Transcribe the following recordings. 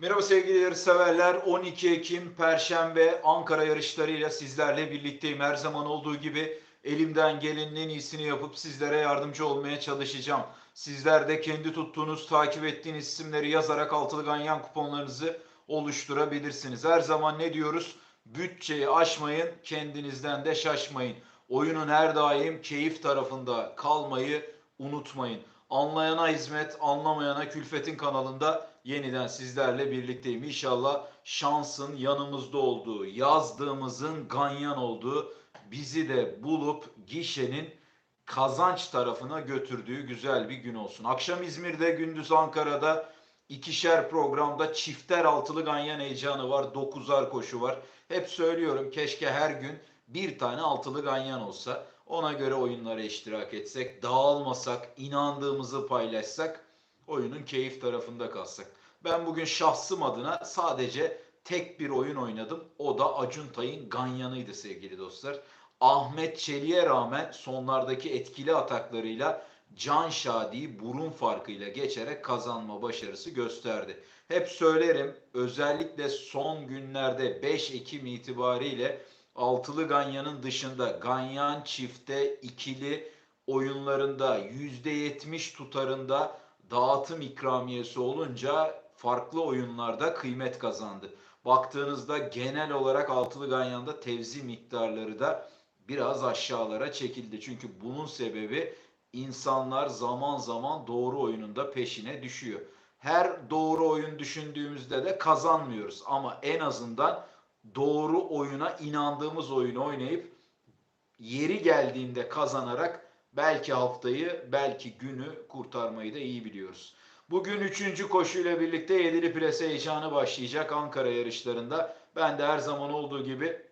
Merhaba sevgili yarışseverler. 12 Ekim Perşembe Ankara yarışlarıyla sizlerle birlikteyim. Her zaman olduğu gibi elimden gelenin en iyisini yapıp sizlere yardımcı olmaya çalışacağım. Sizler de kendi tuttuğunuz, takip ettiğiniz isimleri yazarak altılı ganyan kuponlarınızı oluşturabilirsiniz. Her zaman ne diyoruz? Bütçeyi aşmayın, kendinizden de şaşmayın. Oyunun her daim keyif tarafında kalmayı unutmayın. Anlayana hizmet, anlamayana külfetin kanalında yeniden sizlerle birlikteyim. İnşallah şansın yanımızda olduğu, yazdığımızın ganyan olduğu, bizi de bulup gişenin kazanç tarafına götürdüğü güzel bir gün olsun. Akşam İzmir'de, gündüz Ankara'da ikişer programda çifter altılı ganyan heyecanı var. Dokuzar koşu var. Hep söylüyorum keşke her gün bir tane altılı ganyan olsa. Ona göre oyunlara iştirak etsek, dağılmasak, inandığımızı paylaşsak, oyunun keyif tarafında kalsak. Ben bugün şahsım adına sadece tek bir oyun oynadım. O da Acun Tay'ın ganyanıydı sevgili dostlar. Ahmet Çelik'e rağmen sonlardaki etkili ataklarıyla Can Şadi'yi burun farkıyla geçerek kazanma başarısı gösterdi. Hep söylerim özellikle son günlerde 5 Ekim itibariyle altılı ganyanın dışında ganyan çifte ikili oyunlarında %70 tutarında dağıtım ikramiyesi olunca farklı oyunlarda kıymet kazandı. Baktığınızda genel olarak altılı ganyanda tevzi miktarları da biraz aşağılara çekildi. Çünkü bunun sebebi insanlar zaman zaman doğru oyununda peşine düşüyor. Her doğru oyun düşündüğümüzde de kazanmıyoruz ama en azından doğru oyuna inandığımız oyunu oynayıp yeri geldiğinde kazanarak belki haftayı belki günü kurtarmayı da iyi biliyoruz. Bugün üçüncü koşuyla birlikte yedili plase heyecanı başlayacak Ankara yarışlarında. Ben de her zaman olduğu gibi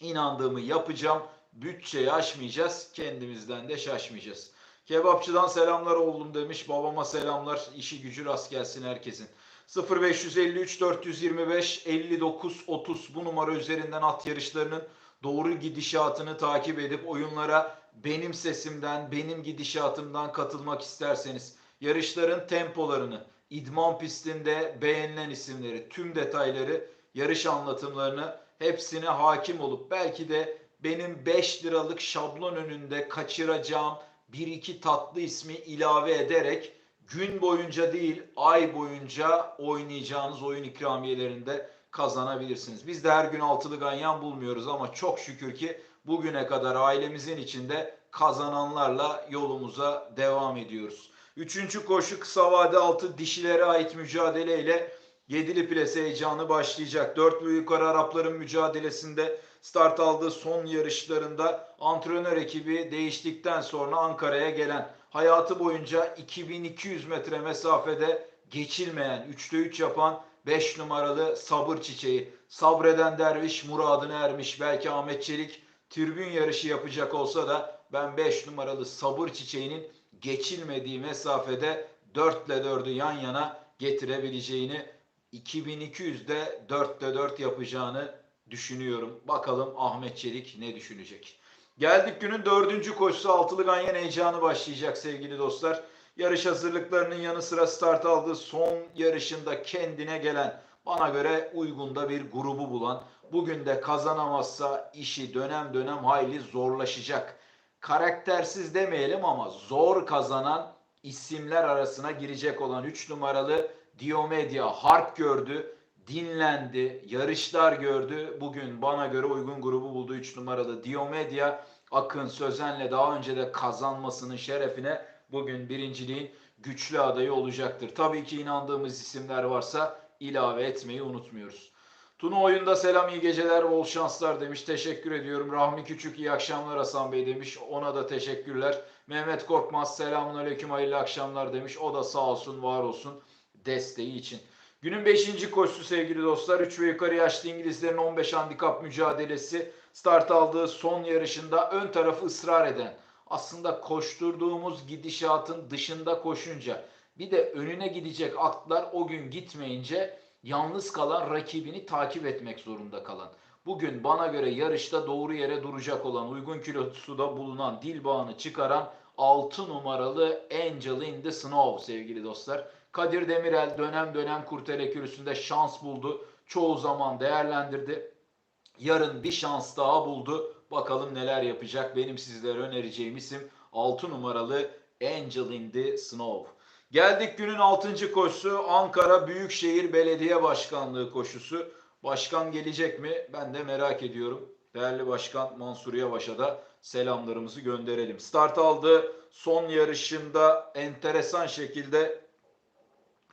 inandığımı yapacağım. Bütçeyi aşmayacağız. Kendimizden de şaşmayacağız. Kebapçıdan selamlar oğlum demiş. Babama selamlar. İşi gücü rast gelsin herkesin. 0553 425 59 30 bu numara üzerinden at yarışlarının doğru gidişatını takip edip oyunlara benim sesimden, benim gidişatımdan katılmak isterseniz yarışların tempolarını, idman pistinde beğenilen isimleri, tüm detayları, yarış anlatımlarını hepsine hakim olup belki de benim 5 liralık şablon önünde kaçıracağım bir iki tatlı ismi ilave ederek gün boyunca değil ay boyunca oynayacağınız oyun ikramiyelerinde kazanabilirsiniz. Biz de her gün altılı ganyan bulmuyoruz ama çok şükür ki bugüne kadar ailemizin içinde kazananlarla yolumuza devam ediyoruz. Üçüncü koşu kısa vade altı dişilere ait mücadeleyle yedili plase heyecanı başlayacak. Dörtlü yukarı Arapların mücadelesinde start aldığı son yarışlarında antrenör ekibi değiştikten sonra Ankara'ya gelen hayatı boyunca 2200 metre mesafede geçilmeyen 3'te 3 yapan 5 numaralı sabır çiçeği. Sabreden derviş muradına ermiş. Belki Ahmet Çelik tribün yarışı yapacak olsa da ben 5 numaralı sabır çiçeğinin geçilmediği mesafede 4 ile 4'ü yan yana getirebileceğini 2200'de 4 ile 4 yapacağını düşünüyorum. Bakalım Ahmet Çelik ne düşünecek. Geldik günün dördüncü koşusu altılı ganyan heyecanı başlayacak sevgili dostlar. Yarış hazırlıklarının yanı sıra start aldığı son yarışında kendine gelen bana göre uygunda bir grubu bulan bugün de kazanamazsa işi dönem dönem hayli zorlaşacak. Karaktersiz demeyelim ama zor kazanan isimler arasına girecek olan 3 numaralı Diomedia harp gördü, dinlendi, yarışlar gördü. Bugün bana göre uygun grubu buldu 3 numaralı Diomedia. Akın Sözen'le daha önce de kazanmasının şerefine bugün birinciliğin güçlü adayı olacaktır. Tabii ki inandığımız isimler varsa ilave etmeyi unutmuyoruz. Tuna oyunda selam iyi geceler bol şanslar demiş. Teşekkür ediyorum. Rahmi Küçük iyi akşamlar Hasan Bey demiş. Ona da teşekkürler. Mehmet Korkmaz selamun aleyküm hayırlı akşamlar demiş. O da sağ olsun var olsun desteği için. Günün 5. koşusu sevgili dostlar. 3 ve yukarı yaşlı İngilizlerin 15 handikap mücadelesi start aldığı son yarışında ön tarafı ısrar eden aslında koşturduğumuz gidişatın dışında koşunca bir de önüne gidecek atlar o gün gitmeyince yalnız kalan rakibini takip etmek zorunda kalan. Bugün bana göre yarışta doğru yere duracak olan uygun kilosu da bulunan dil bağını çıkaran 6 numaralı Angel in the Snow sevgili dostlar. Kadir Demirel dönem dönem kurtele kürsüsünde şans buldu. Çoğu zaman değerlendirdi. Yarın bir şans daha buldu. Bakalım neler yapacak. Benim sizlere önereceğim isim 6 numaralı Angel in the Snow. Geldik günün 6. koşusu Ankara Büyükşehir Belediye Başkanlığı koşusu. Başkan gelecek mi? Ben de merak ediyorum. Değerli Başkan Mansur Yavaş'a da selamlarımızı gönderelim. Start aldı. Son yarışında enteresan şekilde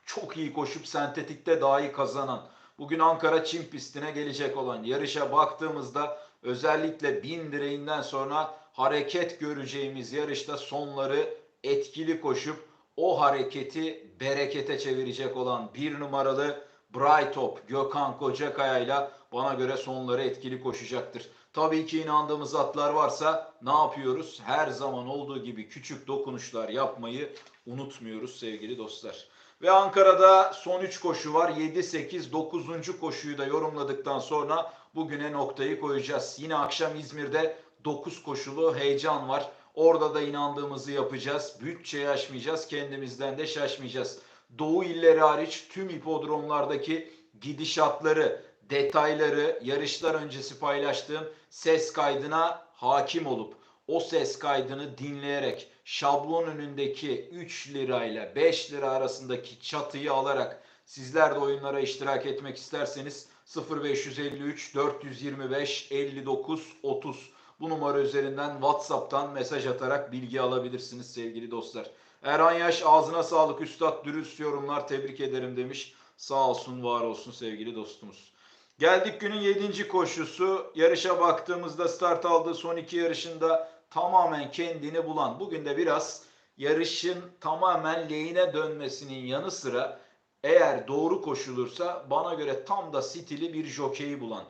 çok iyi koşup sentetikte dahi kazanan bugün Ankara Çim pistine gelecek olan yarışa baktığımızda özellikle bin direğinden sonra hareket göreceğimiz yarışta sonları etkili koşup o hareketi berekete çevirecek olan bir numaralı Brightop Gökhan Kocakaya ile bana göre sonları etkili koşacaktır. Tabii ki inandığımız atlar varsa ne yapıyoruz? Her zaman olduğu gibi küçük dokunuşlar yapmayı unutmuyoruz sevgili dostlar. Ve Ankara'da son 3 koşu var. 7, 8, 9. koşuyu da yorumladıktan sonra bugüne noktayı koyacağız. Yine akşam İzmir'de 9 koşulu heyecan var. Orada da inandığımızı yapacağız. Bütçeyi aşmayacağız. Kendimizden de şaşmayacağız. Doğu illeri hariç tüm hipodromlardaki gidişatları, detayları yarışlar öncesi paylaştığım ses kaydına hakim olup o ses kaydını dinleyerek şablon önündeki 3 lirayla 5 lira arasındaki çatıyı alarak sizler de oyunlara iştirak etmek isterseniz 0553 425 59 30 bu numara üzerinden WhatsApp'tan mesaj atarak bilgi alabilirsiniz sevgili dostlar. Erhan Yaş ağzına sağlık üstad dürüst yorumlar tebrik ederim demiş. Sağ olsun var olsun sevgili dostumuz. Geldik günün 7. koşusu. Yarışa baktığımızda start aldığı son iki yarışında tamamen kendini bulan. Bugün de biraz yarışın tamamen lehine dönmesinin yanı sıra eğer doğru koşulursa bana göre tam da stili bir jokeyi bulan.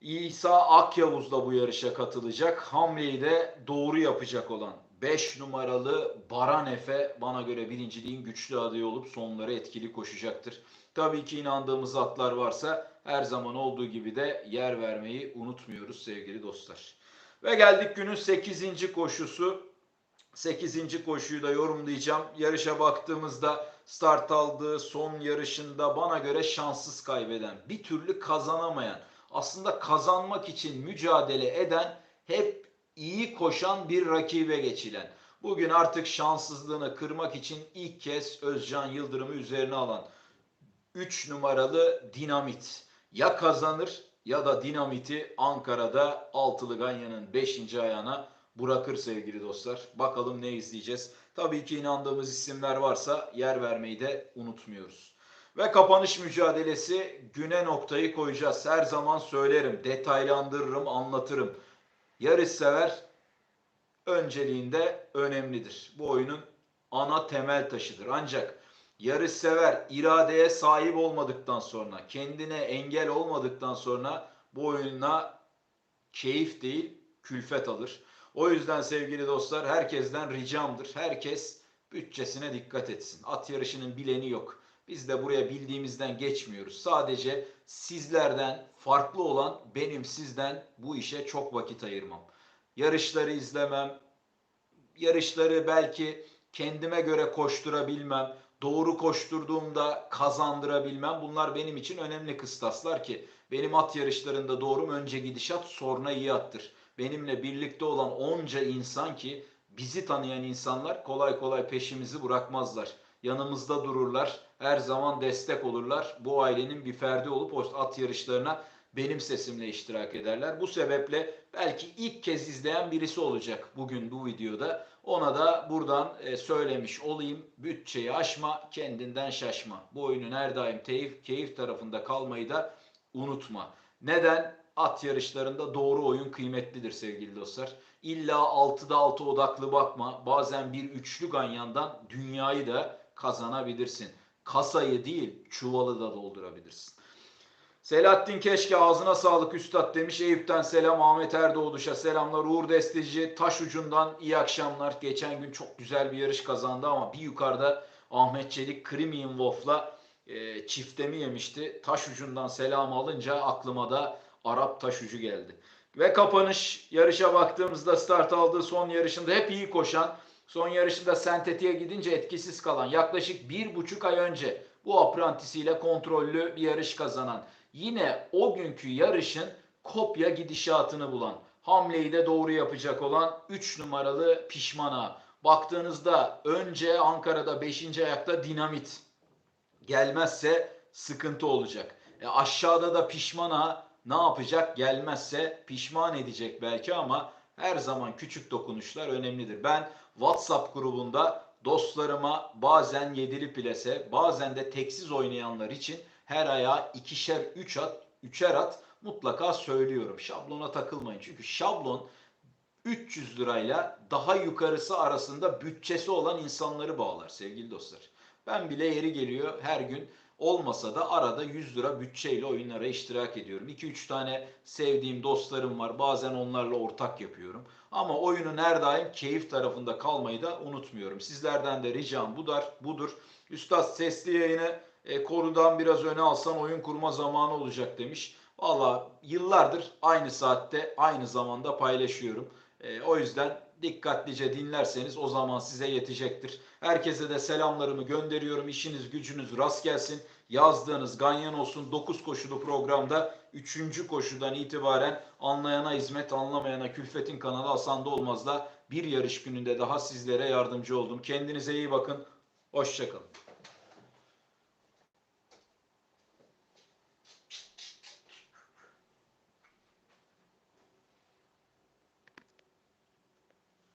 İsa Akyavuz da bu yarışa katılacak. Hamleyi de doğru yapacak olan 5 numaralı Baran Efe bana göre birinciliğin güçlü adayı olup sonları etkili koşacaktır. Tabii ki inandığımız atlar varsa her zaman olduğu gibi de yer vermeyi unutmuyoruz sevgili dostlar. Ve geldik günün 8. koşusu. 8. koşuyu da yorumlayacağım. Yarışa baktığımızda start aldığı son yarışında bana göre şanssız kaybeden, bir türlü kazanamayan, aslında kazanmak için mücadele eden, hep iyi koşan bir rakibe geçilen. Bugün artık şanssızlığını kırmak için ilk kez Özcan Yıldırım'ı üzerine alan 3 numaralı Dinamit ya kazanır ya da Dinamit'i Ankara'da Altılı Ganyan'ın 5. ayağına bırakır sevgili dostlar. Bakalım ne izleyeceğiz. Tabii ki inandığımız isimler varsa yer vermeyi de unutmuyoruz. Ve kapanış mücadelesi güne noktayı koyacağız. Her zaman söylerim, detaylandırırım, anlatırım. Yarış sever önceliğinde önemlidir. Bu oyunun ana temel taşıdır. Ancak yarış sever iradeye sahip olmadıktan sonra, kendine engel olmadıktan sonra bu oyuna keyif değil, külfet alır. O yüzden sevgili dostlar herkesten ricamdır. Herkes bütçesine dikkat etsin. At yarışının bileni yok. Biz de buraya bildiğimizden geçmiyoruz. Sadece sizlerden farklı olan benim sizden bu işe çok vakit ayırmam. Yarışları izlemem. Yarışları belki kendime göre koşturabilmem. Doğru koşturduğumda kazandırabilmem. Bunlar benim için önemli kıstaslar ki benim at yarışlarında doğrum önce gidişat sonra iyi attır. Benimle birlikte olan onca insan ki bizi tanıyan insanlar kolay kolay peşimizi bırakmazlar. Yanımızda dururlar. Her zaman destek olurlar. Bu ailenin bir ferdi olup at yarışlarına benim sesimle iştirak ederler. Bu sebeple belki ilk kez izleyen birisi olacak bugün bu videoda. Ona da buradan e, söylemiş olayım. Bütçeyi aşma, kendinden şaşma. Bu oyunun her daim keyif, keyif tarafında kalmayı da unutma. Neden? At yarışlarında doğru oyun kıymetlidir sevgili dostlar. İlla 6'da 6 odaklı bakma. Bazen bir üçlü ganyandan dünyayı da kazanabilirsin. Kasayı değil çuvalı da doldurabilirsin. Selahattin Keşke ağzına sağlık üstad demiş. Eyüp'ten selam Ahmet Erdoğduş'a selamlar. Uğur Desteci taş ucundan iyi akşamlar. Geçen gün çok güzel bir yarış kazandı ama bir yukarıda Ahmet Çelik Krimian Wolf'la e, çiftemi yemişti. Taş ucundan selam alınca aklıma da Arap taş ucu geldi. Ve kapanış yarışa baktığımızda start aldığı son yarışında hep iyi koşan Son yarışında sentetiğe gidince etkisiz kalan yaklaşık bir buçuk ay önce bu aprantisiyle kontrollü bir yarış kazanan yine o günkü yarışın kopya gidişatını bulan hamleyi de doğru yapacak olan 3 numaralı pişmana. Baktığınızda önce Ankara'da 5. ayakta dinamit gelmezse sıkıntı olacak. E aşağıda da pişmana ne yapacak? Gelmezse pişman edecek belki ama her zaman küçük dokunuşlar önemlidir. Ben WhatsApp grubunda dostlarıma bazen yedili plase, bazen de teksiz oynayanlar için her ayağa ikişer, üç at, üçer at mutlaka söylüyorum. Şablona takılmayın. Çünkü şablon 300 lirayla daha yukarısı arasında bütçesi olan insanları bağlar sevgili dostlar. Ben bile yeri geliyor her gün olmasa da arada 100 lira bütçeyle oyunlara iştirak ediyorum. 2-3 tane sevdiğim dostlarım var. Bazen onlarla ortak yapıyorum. Ama oyunun her daim keyif tarafında kalmayı da unutmuyorum. Sizlerden de ricam budur. budur. Üstad sesli yayını e, konudan biraz öne alsan oyun kurma zamanı olacak demiş. Valla yıllardır aynı saatte aynı zamanda paylaşıyorum. E, o yüzden dikkatlice dinlerseniz o zaman size yetecektir. Herkese de selamlarımı gönderiyorum. İşiniz gücünüz rast gelsin. Yazdığınız ganyan olsun 9 koşulu programda 3. koşudan itibaren anlayana hizmet anlamayana külfetin kanalı Hasan Olmaz'da bir yarış gününde daha sizlere yardımcı oldum. Kendinize iyi bakın. Hoşçakalın.